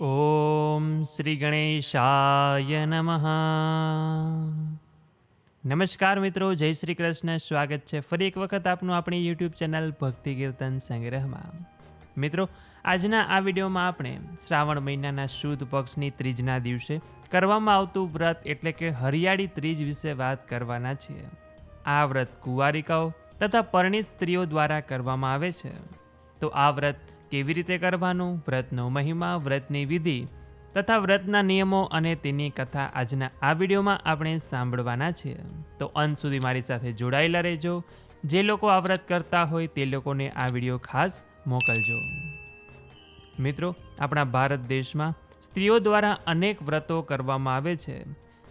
ઓમ શ્રી ગણેશાય નમઃ. નમસ્કાર મિત્રો, જય શ્રી કૃષ્ણ. સ્વાગત છે ફરી એક વખત આપનું આપણી યુટ્યુબ ચેનલ ભક્તિ કીર્તન સંગ્રહમાં. મિત્રો, આજના આ વિડીયોમાં આપણે શ્રાવણ મહિનાના શુદ્ધ પક્ષની ત્રીજના દિવસે કરવામાં આવતું વ્રત એટલે કે હરિયાળી ત્રીજ વિશે વાત કરવાના છીએ. આ વ્રત કુંવારિકાઓ તથા પરણિત સ્ત્રીઓ દ્વારા કરવામાં આવે છે. તો આ વ્રત કેવી રીતે કરવાનું? વ્રતનો મહિમા, વ્રતની વિધિ તથા વ્રતના નિયમો અને તેની કથા આજના આ વિડીયોમાં આપણે સાંભળવાના છીએ તો અંત સુધી મારી સાથે જોડાયેલા રહેજો. જે લોકો આ વ્રત કરતા હોય તે લોકોને આ વીડિયો ખાસ મોકલજો. મિત્રો, આપણા ભારત દેશમાં સ્ત્રીઓ દ્વારા અનેક વ્રતો કરવામાં આવે છે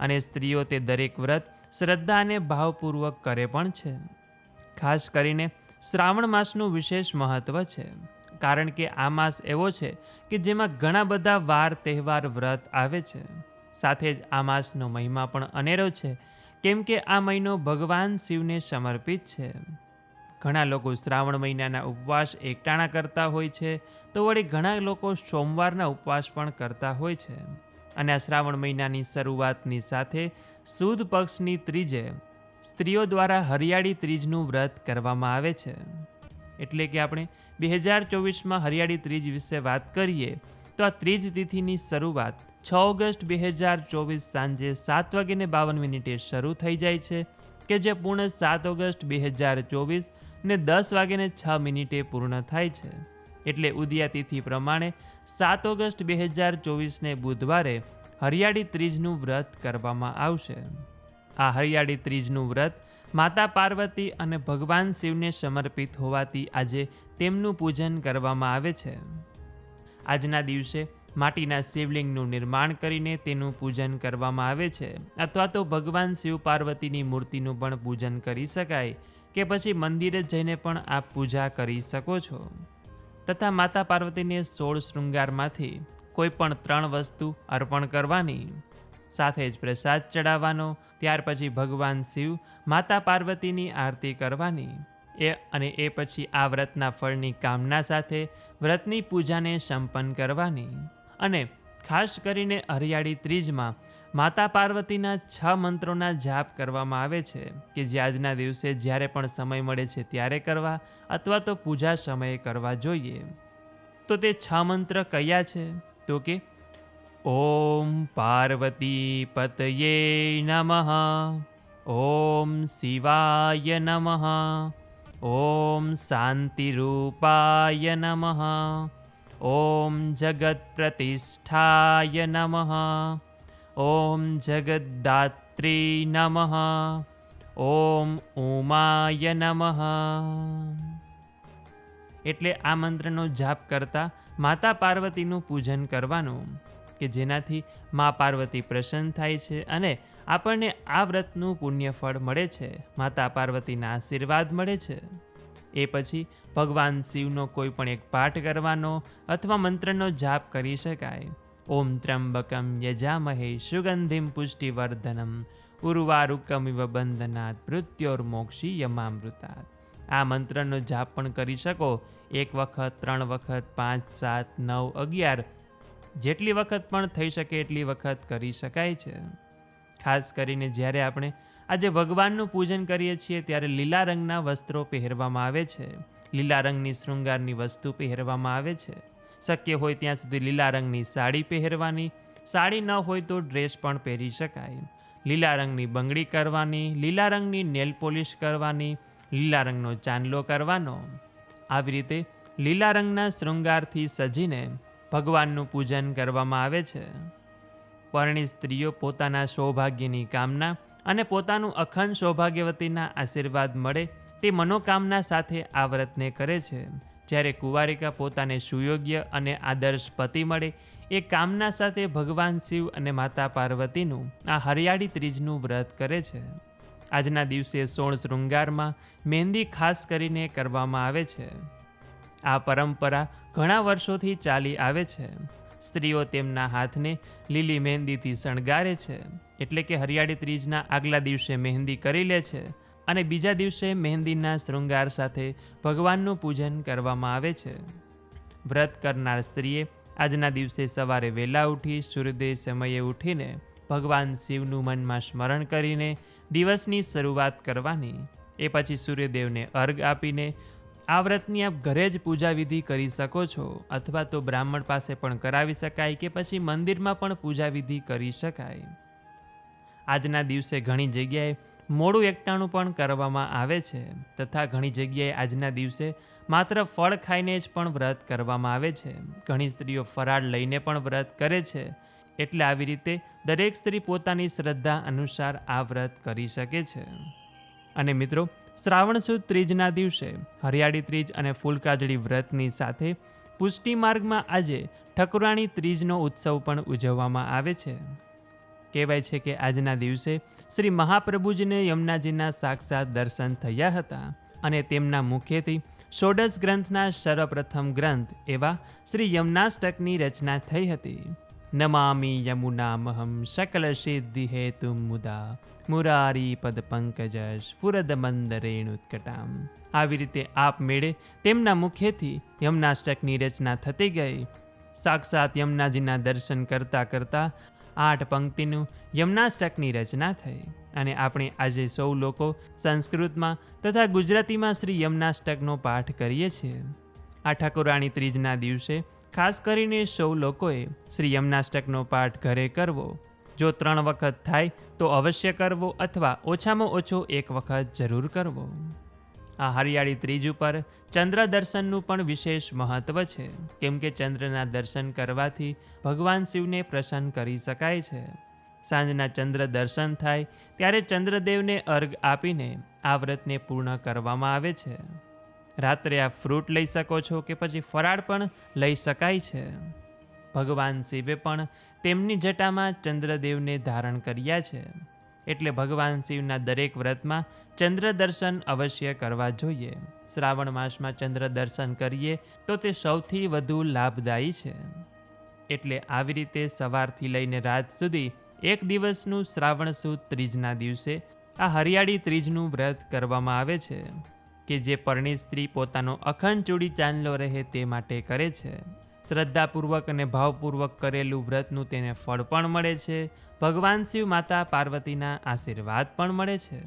અને સ્ત્રીઓ તે દરેક વ્રત શ્રદ્ધા અને ભાવપૂર્વક કરે પણ છે. ખાસ કરીને શ્રાવણ માસનું વિશેષ મહત્ત્વ છે. કારણ કે આ માસ એવો છે કે જેમાં ઘણા બધા વાર, તહેવાર, વ્રત આવે છે. સાથે જ આ માસનો મહિમા પણ અનેરો છે, કેમ કે આ મહિનો ભગવાન શિવને સમર્પિત છે. ઘણા લોકો શ્રાવણ મહિનાના ઉપવાસ એકટાણા કરતા હોય છે, તો વળી ઘણા લોકો સોમવારના ઉપવાસ પણ કરતા હોય છે. અને આ શ્રાવણ મહિનાની શરૂઆતની સાથે સુદ પક્ષની ત્રીજે સ્ત્રીઓ દ્વારા હરિયાળી ત્રીજનું વ્રત કરવામાં આવે છે. એટલે કે આપણે બે હજાર ચોવીસમાં હરિયાળી ત્રીજ વિશે વાત કરીએ, તો આ ત્રીજ તિથિની શરૂઆત છ ઓગસ્ટ બે હજાર ચોવીસ સાંજે સાત વાગીને બાવન મિનિટે શરૂ થઈ જાય છે, કે જે પૂર્ણ સાત ઓગસ્ટ બે હજાર ચોવીસ ને દસ વાગીને છ મિનિટે પૂર્ણ થાય છે. એટલે ઉદયા તિથિ પ્રમાણે સાત ઓગસ્ટ બે હજાર ચોવીસને બુધવારે હરિયાળી ત્રીજનું વ્રત કરવામાં આવશે. આ હરિયાળી ત્રીજનું વ્રત માતા પાર્વતી અને ભગવાન શિવને સમર્પિત હોવાથી આજે તેમનું પૂજન કરવામાં આવે છે. આજના દિવસે માટીના શિવલિંગનું નિર્માણ કરીને તેનું પૂજન કરવામાં આવે છે. અથવા તો ભગવાન શિવ પાર્વતીની મૂર્તિનું પણ પૂજન કરી શકાય કે પછી મંદિરે જઈને પણ આપ પૂજા કરી શકો છો. તથા માતા પાર્વતીને સોળ શૃંગારમાંથી કોઈ પણ ત્રણ વસ્તુ અર્પણ કરવાની. સાથે જ પ્રસાદ ચડાવવાનો, ત્યાર પછી ભગવાન શિવ માતા પાર્વતીની આરતી કરવાની. એ અને એ પછી આ વ્રતના ફળની કામના સાથે વ્રતની પૂજાને સંપન્ન કરવાની. અને ખાસ કરીને હરિયાળી ત્રીજમાં માતા પાર્વતીના છ મંત્રોના જાપ કરવામાં આવે છે કે જે આજના દિવસે જ્યારે પણ સમય મળે છે ત્યારે કરવા અથવા તો પૂજા સમયે કરવા જોઈએ. તો તે છ મંત્ર કયા છે? તો કે ઓમ પાર્વતી પતયે નમઃ ઓમ શિવાય નમઃ ઓમ શાંતિરૂપાય નમઃ ઓમ જગત પ્રતિષ્ઠાય નમઃ ઓમ જગદ્દાત્રી નમઃ ઓમ ઉમાય નમઃ એટલે આ મંત્રનો જાપ કરતા માતા પાર્વતીનું પૂજન કરવાનું. કે જેનાથી મા પાર્વતી પ્રસન્ન થાય છે અને આપણને આ વ્રતનું પુણ્યફળ મળે છે. માતા પાર્વતીના આશીર્વાદ મળે છે. એ પછી ભગવાન શિવનો કોઈ પણ એક પાઠ કરવાનો અથવા મંત્રનો જાપ કરી શકાય. ઓમ ત્ર્યંબકમ યજામહે સુગંધિમ પુષ્ટિવર્ધનમ ઉર્વારુકમિવ બંધનાત મૃત્યોર્મોક્ષી યમામૃતાત આ મંત્રનો જાપ પણ કરી શકો. એક વખત, ત્રણ વખત, પાંચ, સાત, નવ, અગિયાર જેટલી વખત પણ થઈ શકે એટલી વખત કરી શકાય છે. ખાસ કરીને જ્યારે આપણે આજે ભગવાનનું પૂજન કરીએ છીએ ત્યારે લીલા રંગના વસ્ત્રો પહેરવામાં આવે છે. લીલા રંગની શૃંગારની વસ્તુ પહેરવામાં આવે છે. શક્ય હોય ત્યાં સુધી લીલા રંગની સાડી પહેરવાની, સાડી ન હોય તો ડ્રેસ પણ પહેરી શકાય. લીલા રંગની બંગડી કરવાની, લીલા રંગની નેલ પોલિશ કરવાની, લીલા રંગનો ચાંદલો કરવાનો. આવી રીતે લીલા રંગના શૃંગારથી સજીને ભગવાનનું પૂજન કરવામાં આવે છે. પરણી સ્ત્રીઓ પોતાના સૌભાગ્યની કામના અને પોતાનું અખંડ સૌભાગ્યવતીના આશીર્વાદ મળે તે મનોકામના સાથે આ વ્રતને કરે છે. જ્યારે કુંવારિકા પોતાને સુયોગ્ય અને આદર્શ પતિ મળે, એ કામના સાથે ભગવાન શિવ અને માતા પાર્વતીનું આ હરિયાળી ત્રીજનું વ્રત કરે છે. આજના દિવસે સોળ શૃંગારમાં મહેંદી ખાસ કરીને કરવામાં આવે છે. આ પરંપરા ઘણા વર્ષોથી ચાલી આવે છે. સ્ત્રીઓ તેમના હાથને લીલી મહેંદીથી શણગારે છે, એટલે કે હરિયાળી ત્રીજના આગલા દિવસે મહેંદી કરી લે છે અને બીજા દિવસે મહેંદીના શૃંગાર સાથે ભગવાનનું પૂજન કરવામાં આવે છે. વ્રત કરનાર સ્ત્રીએ આજના દિવસે સવારે વહેલા ઉઠી સૂર્યોદય સમયે ઉઠીને ભગવાન શિવનું મનમાં સ્મરણ કરીને દિવસની શરૂઆત કરવાની. એ પછી સૂર્યદેવને અર્ઘ આપીને આ વ્રતની આપ ઘરે જ પૂજા વિધિ કરી શકો છો, અથવા તો બ્રાહ્મણ પાસે પણ કરાવી શકાય કે પછી મંદિરમાં પણ પૂજા વિધિ કરી શકાય. આજના દિવસે ઘણી જગ્યાએ મોડું એકટાણું પણ કરવામાં આવે છે, તથા ઘણી જગ્યાએ આજના દિવસે માત્ર ફળ ખાઈને જ પણ વ્રત કરવામાં આવે છે. ઘણી સ્ત્રીઓ ફરાળ લઈને પણ વ્રત કરે છે, એટલે આવી રીતે દરેક સ્ત્રી પોતાની શ્રદ્ધા અનુસાર આ વ્રત કરી શકે છે. અને મિત્રો શ્રાવણ સુદ ત્રીજના દિવસે હરિયાળી ત્રીજ અને ફૂલકાજળી વ્રતની સાથે પુષ્ટિ માર્ગમાં આજે ઠકરાણી ત્રીજનો ઉત્સવ પણ ઉજવવામાં આવે છે. કહેવાય છે કે આજના દિવસે શ્રી મહાપ્રભુજીને યમુનાજીના સાક્ષાત દર્શન થયા હતા અને તેમના મુખેથી ષોડશ ગ્રંથના સર્વપ્રથમ ગ્રંથ એવા શ્રી યમુનાષ્ટકની રચના થઈ હતી. નમામી યમુનામહમ સકલ સિદ્ધિ હેતુ મુદા મુરારી પદ પંકજ સ્ફુરદ મંદ રેણુત્કટામ આવી રીતે આપમેળે તેમના મુખેથી યમનાષ્ટકની રચના થતી ગઈ. સાક્ષાત યમનાજીના દર્શન કરતા કરતા આઠ પંક્તિનું યમનાષ્ટકની રચના થઈ અને આપણે આજે સૌ લોકો સંસ્કૃતમાં તથા ગુજરાતીમાં શ્રી યમનાષ્ટકનો પાઠ કરીએ છીએ. આ ઠાકોરાણી ત્રીજના દિવસે ખાસ કરીને સૌ લોકોએ શ્રી યમનાષ્ટકનો પાઠ ઘરે કરવો જો ત્રણ વખત થાય, તો અવશ્ય કરવો અથવા ઓછામાં ઓછો એક વખત જરૂર કરવો. આ હરિયાળી ત્રીજ ઉપર ચંદ્ર દર્શનનું પણ વિશેષ મહત્વ છે. કેમ કે ચંદ્રના દર્શન કરવાથી ભગવાન શિવને પ્રસન્ન કરી શકાય છે. સાંજના ચંદ્ર દર્શન થાય, ત્યારે ચંદ્રદેવને અર્ઘ આપીને આ વ્રતને પૂર્ણ કરવામાં આવે છે. રાત્રે આ ફ્રૂટ લઈ શકો છો કે પછી ફરાળ પણ લઈ શકાય છે. ભગવાન શિવે પણ તેમની જટામાં ચંદ્રદેવને ધારણ કર્યા છે. એટલે ભગવાન શિવના દરેક વ્રતમાં ચંદ્ર દર્શન અવશ્ય કરવા જોઈએ. શ્રાવણ માસમાં ચંદ્ર દર્શન કરીએ તો તે સૌથી વધુ લાભદાયી છે. એટલે આવી રીતે સવારથી લઈને રાત સુધી એક દિવસનું શ્રાવણ સુદ ત્રીજના દિવસે આ હરિયાળી ત્રીજનું વ્રત કરવામાં આવે છે, કે જે પરણી સ્ત્રી પોતાનો અખંડ ચૂડી ચાંદલો રહે તે માટે કરે છે. શ્રદ્ધાપૂર્વક અને ભાવપૂર્વક કરેલું વ્રતનું તેને ફળ પણ મળે છે. ભગવાન શિવ માતા પાર્વતીના આશીર્વાદ પણ મળે છે.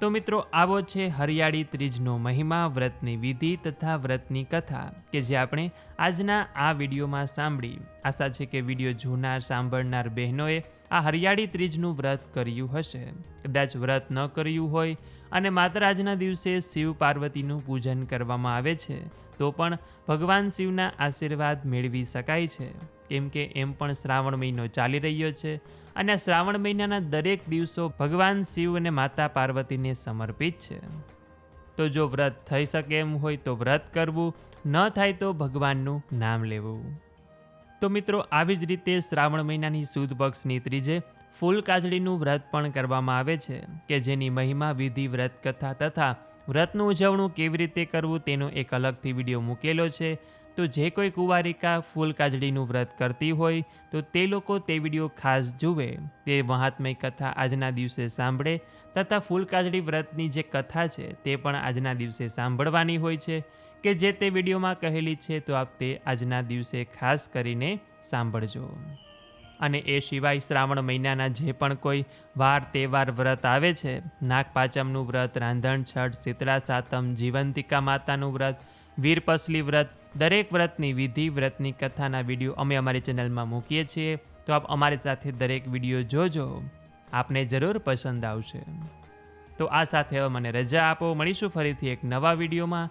તો મિત્રો, આવો છે હરિયાળી ત્રીજનો મહિમા, વ્રતની વિધિ તથા વ્રતની કથા, કે જે આપણે આજના આ વિડીયોમાં સાંભળી. આશા છે કે વીડિયો જોનાર, સાંભળનાર બહેનોએ આ હરિયાળી ત્રીજનું વ્રત કર્યું હશે. કદાચ વ્રત ન કર્યું હોય અને માત્ર આજના દિવસે શિવ પાર્વતીનું પૂજન કરવામાં આવે છે, તો પણ ભગવાન શિવના આશીર્વાદ મેળવી શકાય છે. કેમ કે એમ પણ શ્રાવણ મહિનો ચાલી રહ્યો છે અને આ શ્રાવણ મહિનાના દરેક દિવસો ભગવાન શિવ અને માતા પાર્વતીને સમર્પિત છે. તો જો વ્રત થઈ શકે એમ હોય તો વ્રત કરવું, ન થાય તો ભગવાનનું નામ લેવું. તો મિત્રો, આવી જ રીતે શ્રાવણ મહિનાની સુદ પક્ષની ત્રીજે ફૂલ કાજળીનું વ્રત પણ કરવામાં આવે છે કે જેની મહિમા, વિધિ, વ્રત કથા તથા વ્રતનું ઉજવણું કેવી રીતે કરવું તેનો એક અલગથી વીડિયો મૂકેલો છે. તો જે કોઈ કુંવારિકા ફૂલ કાજળીનું વ્રત કરતી હોય તો તે લોકો તે વીડિયો ખાસ જુએ. તે મહાત્મય કથા આજના દિવસે સાંભળે તથા ફૂલ કાજળી વ્રતની જે કથા છે તે પણ આજના દિવસે સાંભળવાની હોય છે. કે જે તે વિડીયોમાં કહેલી છે તો આપ તે આજના દિવસે ખાસ કરીને સાંભળજો. અને એ સિવાય શ્રાવણ મહિનાના જે પણ કોઈ વાર તહેવાર વ્રત આવે છે નાગપાચમનું વ્રત, રાંધણ છઠ, શીતળા સાતમ, જીવંતિકા માતાનું વ્રત, વીરપસલી વ્રત, દરેક વ્રતની વિધિ, વ્રતની કથાના વીડિયો અમે અમારી ચેનલમાં મૂકીએ છીએ, તો આપ અમારી સાથે દરેક વીડિયો જોજો. આપને જરૂર પસંદ આવશે. તો આ સાથે હવે મને રજા આપો. મળીશું ફરીથી એક નવા વિડીયોમાં.